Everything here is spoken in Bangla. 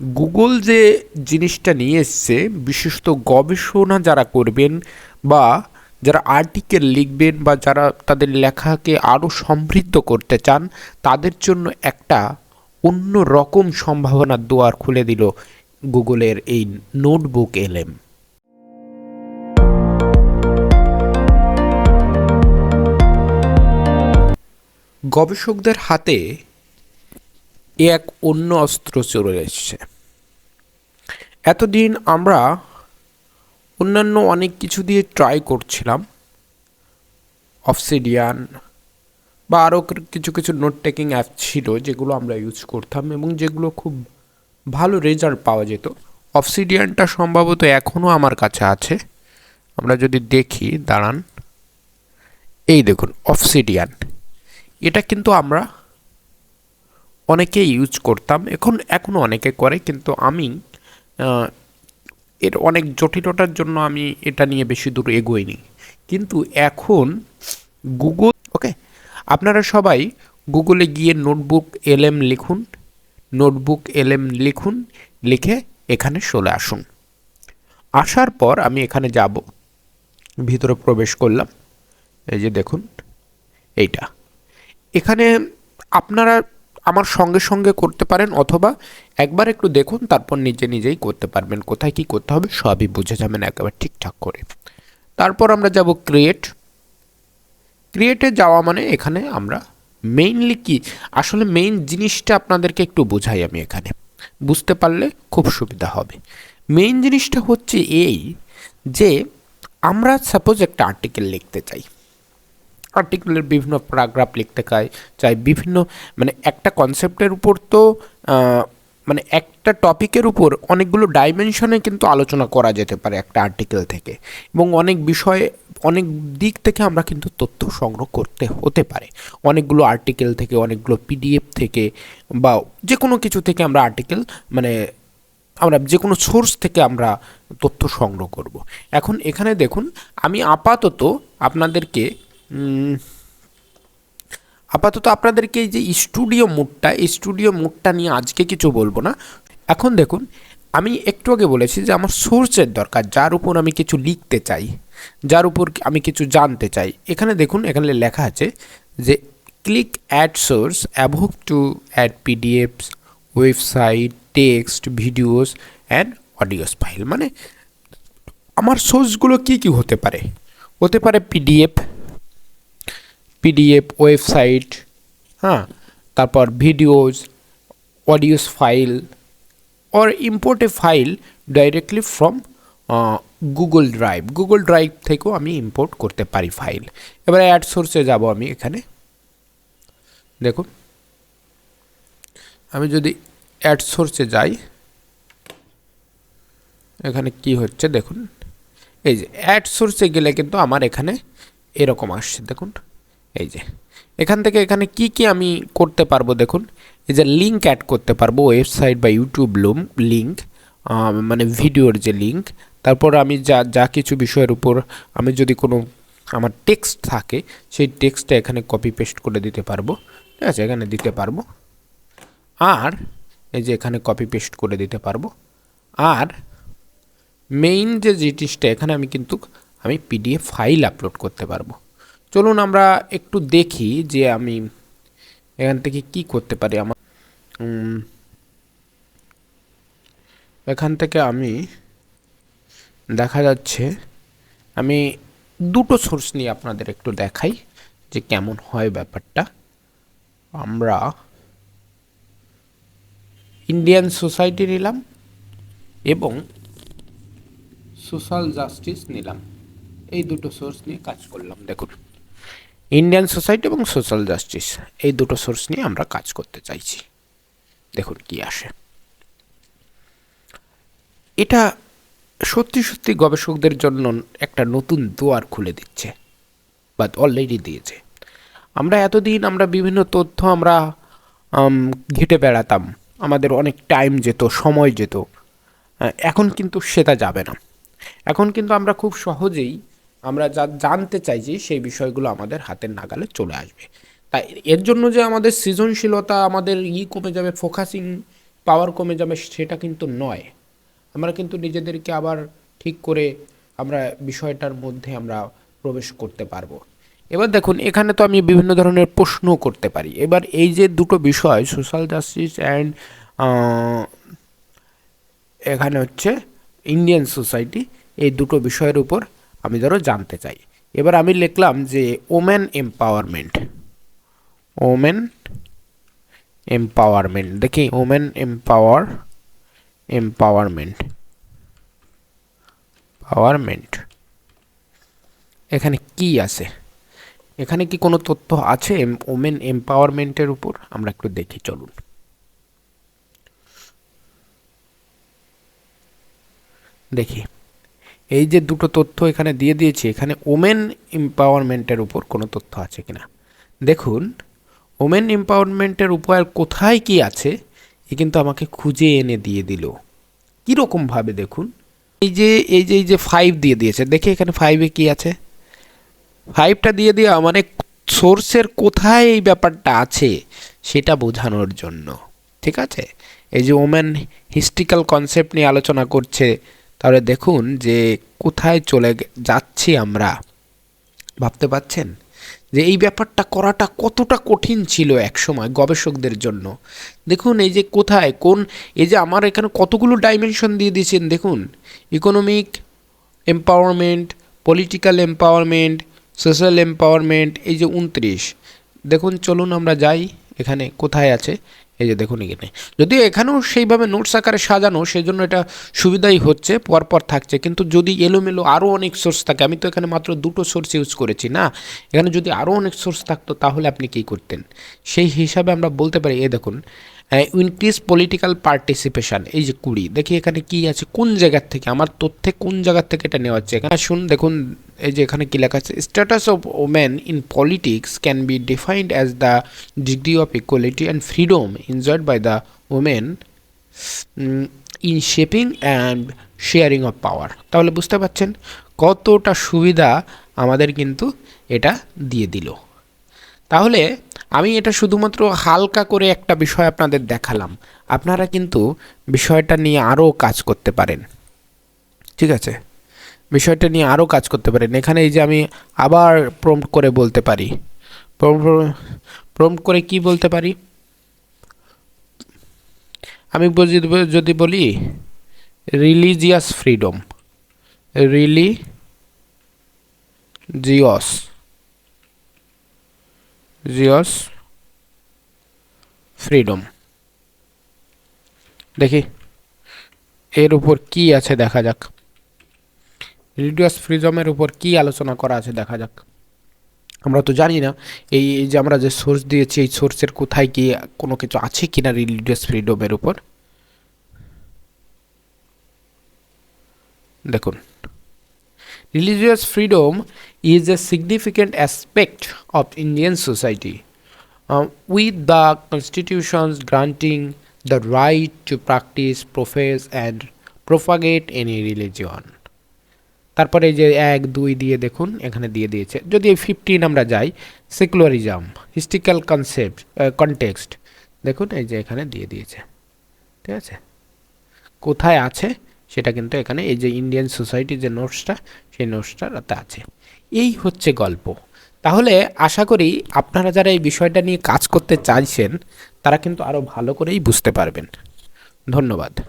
গুগল যে জিনিসটা নিয়ে এসছে, বিশেষত গবেষণা যারা করবেন বা যারা আর্টিকেল লিখবেন বা যারা তাদের লেখাকে আরও সমৃদ্ধ করতে চান, তাদের জন্য একটা অন্য রকম সম্ভাবনার দুয়ার খুলে দিল গুগলের এই নোটবুক এলএম গবেষকদের হাতে এ এক অন্য অস্ত্র চলে এসছে। এতদিন আমরা অন্যান্য অনেক কিছু দিয়ে ট্রাই করছিলাম। অফসিডিয়ান বা আরও কিছু কিছু নোট টেকিং অ্যাপ ছিল যেগুলো আমরা ইউজ করতাম এবং যেগুলো খুব ভালো রেজাল্ট পাওয়া যেত। অফসিডিয়ানটা সম্ভবত এখনও আমার কাছে আছে। আমরা যদি দেখি, দাঁড়ান। এই দেখুন অফসিডিয়ান এটা কিন্তু আমরা অনেকে ইউজ করতাম, এখন এখনও অনেকে করে, কিন্তু আমি এর অনেক জটিলতার জন্য আমি এটা নিয়ে বেশি দূর এগোইনি কিন্তু এখন গুগল ওকে আপনারা সবাই গুগলে গিয়ে নোটবুক এলএম লিখুন নোটবুক এলএম লিখুন, লিখে এখানে চলে আসুন। আসার পর আমি এখানে যাব, ভিতরে প্রবেশ করলাম, এই যে দেখুন, এইটা। এখানে আপনারা আমার সঙ্গে সঙ্গে করতে পারেন অথবা একবার একটু দেখুন, তারপর নিজে নিজেই করতে পারবেন। কোথায় কি করতে হবে সবই বুঝে যাবেন একেবারে ঠিকঠাক করে। তারপর আমরা যাব ক্রিয়েট ক্রিয়েটে যাওয়া মানে এখানে আমরা মেইনলি কি? আসলে মেইন জিনিসটা আপনাদেরকে একটু বোঝাই আমি এখানে। বুঝতে পারলে খুব সুবিধা হবে। মেইন জিনিসটা হচ্ছে এই যে, আমরা সাপোজ একটা আর্টিকেল লিখতে চাই। আর্টিকেলের বিভিন্ন প্যারাগ্রাফ লিখতে চাই চাই বিভিন্ন মানে একটা কনসেপ্টের উপর তো মানে একটা টপিকের উপর অনেকগুলো ডাইমেনশনে কিন্তু আলোচনা করা যেতে পারে একটা আর্টিকেল থেকে। এবং অনেক বিষয়ে, অনেক দিক থেকে আমরা কিন্তু তথ্য সংগ্রহ করতে হতে পারে। অনেকগুলো আর্টিকেল থেকে, অনেকগুলো পিডিএফ থেকে, বা যে কোনো কিছু থেকে আমরা আর্টিকেল মানে আমরা যে কোনো সোর্স থেকে আমরা তথ্য সংগ্রহ করব। এখন এখানে দেখুন, আমি আপাতত আপনাদেরকে আপাতত আপনাদেরকে এই যে স্টুডিও মুডটা, এই স্টুডিও মুডটা নিয়ে আজকে কিছু বলব না। এখন দেখুন, আমি একটু আগে বলেছি যে আমার সোর্সের দরকার, যার উপর আমি কিছু লিখতে চাই, যার উপর আমি কিছু জানতে চাই। এখানে দেখুন, এখানে লেখা আছে যে click add source above to add PDFs website text videos and audios file মানে আমার সোর্সগুলো কী কী হতে পারে? হতে পারে পিডিএফ পিডিএফ ওয়েবসাইট হ্যাঁ। তারপর videos audios file or import a file directly from Google Drive Google Drive থেকেও আমি ইম্পোর্ট করতে পারি ফাইল এবারে অ্যাড সোর্সে যাব আমি এখানে। দেখুন। আমি যদি অ্যাড সোর্সে যাই এখানে কি হচ্ছে দেখুন। এই যে অ্যাড সোর্সে গেলে কিন্তু আমার এখানে এরকম আসছে। দেখুন। এই যে, এখান থেকে এখানে কি কি আমি করতে পারব দেখুন, এই যে লিঙ্ক অ্যাড করতে পারব ওয়েবসাইট বা ইউটিউব লুম লিঙ্ক মানে ভিডিওর যে লিঙ্ক তারপর আমি যা যা কিছু বিষয়ের উপর আমি যদি কোনো আমার টেক্সট থাকে, সেই টেক্সটটা এখানে কপি পেস্ট করে দিতে পারব, ঠিক আছে, এখানে দিতে পারব। আর, এই যে এখানে কপি পেস্ট করে দিতে পারব। আর মেইন যে জিনিসটা, এখানে আমি কিন্তু, আমি পিডিএফ ফাইল আপলোড করতে পারব। চলুন আমরা একটু দেখি যে আমি এখান থেকে কি করতে পারি আমার এখান থেকে আমি দেখা যাচ্ছে আমি দুটো সোর্স নিয়ে আপনাদের একটু দেখাই যে কেমন হয় ব্যাপারটা। আমরা ইন্ডিয়ান সোসাইটি নিলাম এবং সোশ্যাল জাস্টিস নিলাম। এই দুটো সোর্স নিয়ে কাজ করলাম, দেখুন। ইন্ডিয়ান সোসাইটি এবং সোশ্যাল জাস্টিস এই দুটো সোর্স নিয়ে আমরা কাজ করতে চাইছি। দেখুন কি আসে। এটা সত্যি সত্যি গবেষকদের জন্য একটা নতুন দুয়ার খুলে দিচ্ছে বা অলরেডি দিয়েছে। আমরা এতদিন আমরা বিভিন্ন তথ্য আমরা আম, ঘেটে বেড়াতাম আমাদের অনেক টাইম যেত সময় যেত এখন কিন্তু সেটা যাবে না। এখন কিন্তু আমরা খুব সহজেই আমরা যা জানতে চাইছি সেই বিষয়গুলো আমাদের হাতের নাগালে চলে আসবে। তাই এর জন্য যে আমাদের সৃজনশীলতা, আমাদের ই কমে যাবে ফোকাসিং পাওয়ার কমে যাবে, সেটা কিন্তু নয়। আমরা কিন্তু নিজেদেরকে আবার ঠিক করে আমরা বিষয়টার মধ্যে আমরা প্রবেশ করতে পারব। এবার দেখুন, এখানে তো আমি বিভিন্ন ধরনের প্রশ্ন করতে পারি। এবার এই যে দুটো বিষয় সোশ্যাল জাস্টিস অ্যান্ড এখানে হচ্ছে ইন্ডিয়ান সোসাইটি এই দুটো বিষয়ের উপর আমি ধরো জানতে চাই। এবার আমি লিখলাম যে ওমেন এম্পাওয়ারমেন্ট ওমেন এম্পাওয়ারমেন্ট দেখি ওমেন এম্পাওয়ার এম্পাওয়ারমেন্ট পাওয়ারমেন্ট এখানে কি আছে? এখানে কি কোনো তথ্য আছে ওমেন এম্পাওয়ারমেন্টের উপর? আমরা একটু দেখি, চলুন। দেখি। এই যে দুটো তথ্য এখানে দিয়ে দিয়েছি, এখানে ওমেন এম্পাওয়ারমেন্টের উপর কোনো তথ্য আছে কিনা? দেখুন, ওমেন এম্পাওয়ারমেন্টের উপর কোথায় কি আছে, এ কিন্তু আমাকে খুঁজে এনে দিয়ে দিল। কীরকমভাবে দেখুন? এই যে এই যে এই যে ফাইভ দিয়ে দিয়েছে, দেখে এখানে ফাইভে কি আছে? ফাইভটা দিয়ে দেওয়া মানে সোর্সের কোথায় এই ব্যাপারটা আছে, সেটা বোঝানোর জন্য। ঠিক আছে? এই যে ওমেন হিস্ট্রিক্যাল কনসেপ্ট নিয়ে আলোচনা করছে তাহলে দেখুন যে কোথায় চলে যাচ্ছি আমরা। ভাবতে পাচ্ছেন? যে এই ব্যাপারটা করাটা কতটা কঠিন ছিল একসময় গবেষকদের জন্য। দেখুন এই যে কোথায়, কোন এই যে আমার এখানে কতগুলো ডাইমেনশন দিয়ে দিয়েছেন, দেখুন। Economic empowerment political empowerment social empowerment এই যে উনত্রিশ। দেখুন, চলুন আমরা যাই এখানে কোথায় আছে। এই যে দেখুন এখানে। যদিও এখানেও সেইভাবে নোটস আকারে সাজানো সেই জন্য এটা সুবিধাই হচ্ছে, পরপর থাকছে। কিন্তু যদি এলোমেলো আরও অনেক সোর্স থাকে, আমি তো এখানে মাত্র দুটো সোর্স ইউজ করেছি, না? এখানে যদি আরও অনেক সোর্স থাকতো, তাহলে আপনি কী করতেন? সেই হিসাবে আমরা বলতে পারি এ দেখুন ইনক্রিজ পলিটিক্যাল পার্টিসিপেশন এই যে কুড়ি, দেখি এখানে কি আছে, কোন জায়গার থেকে, আমার তথ্যে কোন জায়গার থেকে এটা নেওয়া হচ্ছে এখানে? শুন দেখুন, এই যে এখানে কি লেখা আছে status of women in politics can be defined as the degree of equality and freedom enjoyed by the women in shaping and sharing of power তাহলে বুঝতে পারছেন কতটা সুবিধা আমাদের কিন্তু এটা দিয়ে দিল। তাহলে আমি এটা শুধুমাত্র হালকা করে একটা বিষয় আপনাদের দেখালাম। আপনারা কিন্তু বিষয়টা নিয়ে আরও কাজ করতে পারেন। ঠিক আছে? বিষয়টা নিয়ে আরও কাজ করতে পারেন। এখানে এই যে আমি আবার প্রম্পট করে বলতে পারি। প্রম্পট করে কি বলতে পারি? আমি যদি বলি রিলিজিয়াস ফ্রিডম রিলিজিয়স জিওস ফ্রিডম দেখি। এর উপর কি আছে দেখা যাক। রিলিজিয়াস ফ্রিডমের উপর কি আলোচনা করা আছে দেখা যাক। আমরা তো জানি না, এই যে আমরা যে সোর্স দিয়েছি, এই সোর্সের কোথায় কি কোনো কিছু আছে কিনা রিলিজিয়াস ফ্রিডমের উপর? দেখুন। Religious freedom is a significant aspect of Indian society, uh, with the constitutions granting the right to practice, profess, and propagate any religion. তারপরে যে এক দুই দিয়ে দেখুন এখানে দিয়ে দিয়েছে যদি এই ফিফটিন আমরা যাই সেকুলারিজম হিস্ট্রিক্যাল কনসেপ্ট কনটেক্সট দেখুন এই যে এখানে দিয়ে দিয়েছে ঠিক আছে কোথায় আছে সেটা কিন্তু এখানে এই যে ইন্ডিয়ান সোসাইটির যে নোটসটা সেই নোটসটাতে আছে। এই হচ্ছে গল্প। তাহলে আশা করি আপনারা যারা এই বিষয়টা নিয়ে কাজ করতে চাইছেন, তারা কিন্তু আরও ভালো করেই বুঝতে পারবেন। ধন্যবাদ।